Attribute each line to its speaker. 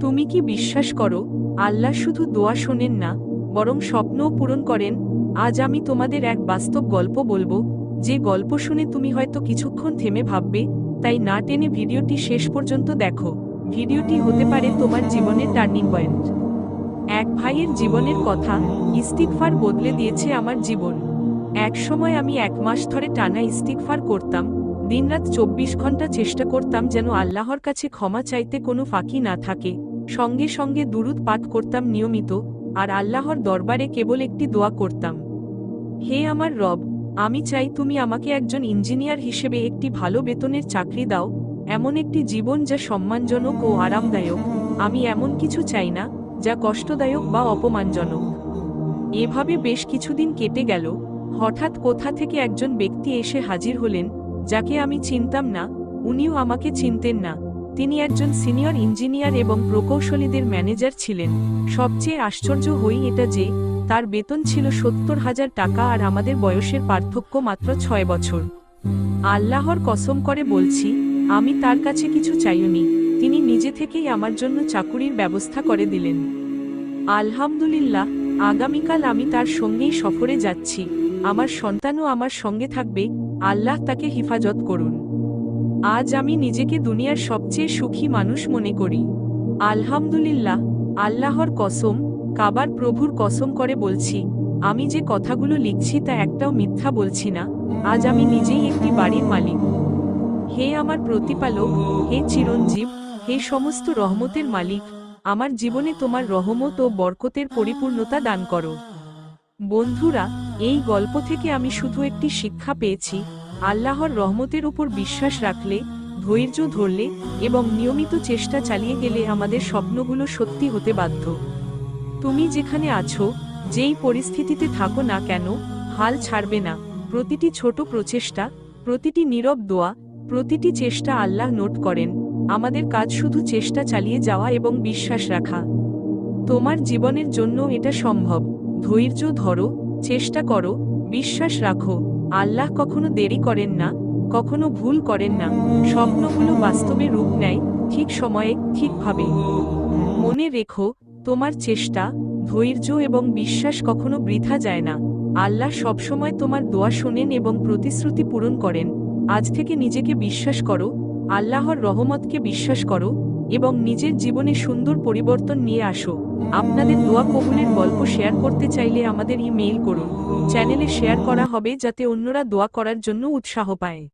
Speaker 1: তুমি কি বিশ্বাস করো, আল্লাহ শুধু দোয়া শোনেন না, বরং স্বপ্নও পূরণ করেন? আজ আমি তোমাদের এক বাস্তব গল্প বলব, যে গল্প শুনে তুমি হয়তো কিছুক্ষণ থেমে ভাববে, তাই না টেনে ভিডিওটি শেষ পর্যন্ত দেখো। ভিডিওটি হতে পারে তোমার জীবনের টার্নিং পয়েন্ট। এক ভাইয়ের জীবনের কথা ইস্তিকফার বদলে দিয়েছে আমার জীবন। এক সময় আমি এক মাস ধরে টানা ইস্তিকফার করতাম, দিনরাত চব্বিশ ঘণ্টা চেষ্টা করতাম যেন আল্লাহর কাছে ক্ষমা চাইতে কোনো ফাঁকি না থাকে। সঙ্গে সঙ্গে দুরুদ পাঠ করতাম নিয়মিত, আর আল্লাহর দরবারে কেবল একটি দোয়া করতাম। হে আমার রব, আমি চাই তুমি আমাকে একজন ইঞ্জিনিয়ার হিসেবে একটি ভালো বেতনের চাকরি দাও, এমন একটি জীবন যা সম্মানজনক ও আরামদায়ক, আমি এমন কিছু চাই না, যা কষ্টদায়ক বা অপমানজনক। এভাবে বেশ কিছুদিন কেটে গেল, হঠাৎ কোথা থেকে একজন ব্যক্তি এসে হাজির হলেন, যাকে আমি চিনতাম না, উনিও আমাকে চিনতেন না। তিনি একজন সিনিয়র ইঞ্জিনিয়ার এবং প্রকৌশলীদের ম্যানেজার ছিলেন। সবচেয়ে আশ্চর্য হই এটা যে, তার বেতন ছিল সত্তর হাজার টাকা আর আমাদের বয়সের পার্থক্য মাত্র ছয় বছর। আল্লাহর কসম করে বলছি, আমি তার কাছে কিছু চাইনি তিনি নিজে থেকেই আমার জন্য চাকুরির ব্যবস্থা করে দিলেন। আলহামদুলিল্লাহ, আগামীকাল আমি তার সঙ্গেই সফরে যাচ্ছি। আমার সন্তানও আমার সঙ্গে থাকবে। আল্লাহ তাকে হেফাজত করুন। আজ আমি নিজেকে দুনিয়ার সবচেয়ে সুখী মানুষ মনে করি। আলহামদুলিল্লাহ, আল্লাহর কসম, কাবার প্রভুর কসম করে বলছি, আমি যে কথাগুলো লিখছি তা একটাও মিথ্যা বলছি না, আজ আমি নিজেই একটি বাড়ির মালিক। হে আমার প্রতিপালক, হে চিরঞ্জীব, হে সমস্ত রহমতের মালিক, আমার জীবনে তোমার রহমত ও বরকতের পরিপূর্ণতা দান করো। বন্ধুরা, এই গল্প থেকে আমি শুধু একটি শিক্ষা পেয়েছি আল্লাহর রহমতের উপর বিশ্বাস রাখলে, ধৈর্য ধরলে এবং নিয়মিত চেষ্টা চালিয়ে গেলে আমাদের স্বপ্নগুলো সত্যি হতে বাধ্য। তুমি যেখানে আছো, যেই পরিস্থিতিতে থাকো না কেন, হাল ছাড়বে না। প্রতিটি ছোট প্রচেষ্টা, প্রতিটি নীরব দোয়া, প্রতিটি চেষ্টা আল্লাহ নোট করেন। আমাদের কাজ শুধু চেষ্টা চালিয়ে যাওয়া এবং বিশ্বাস রাখা। তোমার জীবনের জন্য এটা সম্ভব। ধৈর্য ধরো, চেষ্টা করো, বিশ্বাস রাখো। আল্লাহ কখনো দেরি করেন না, কখনো ভুল করেন না। স্বপ্নগুলো বাস্তবে রূপ নেয়, ঠিক সময়ে, ঠিকভাবে। মনে রেখো, তোমার চেষ্টা, ধৈর্য এবং বিশ্বাস কখনো বৃথা যায় না। আল্লাহ সবসময় তোমার দোয়া শোনেন এবং প্রতিশ্রুতি পূরণ করেন। আজ থেকে নিজেকে বিশ্বাস করো, আল্লাহর রহমতকে বিশ্বাস করো এবং নিজের জীবনে সুন্দর পরিবর্তন নিয়ে আসো। আপনাদের দোয়া কবুলের গল্প শেয়ার করতে চাইলে আমাদের ইমেইল করুন। চ্যানেলে শেয়ার করা হবে যাতে অন্যরা দোয়া করার জন্য উৎসাহ পায়।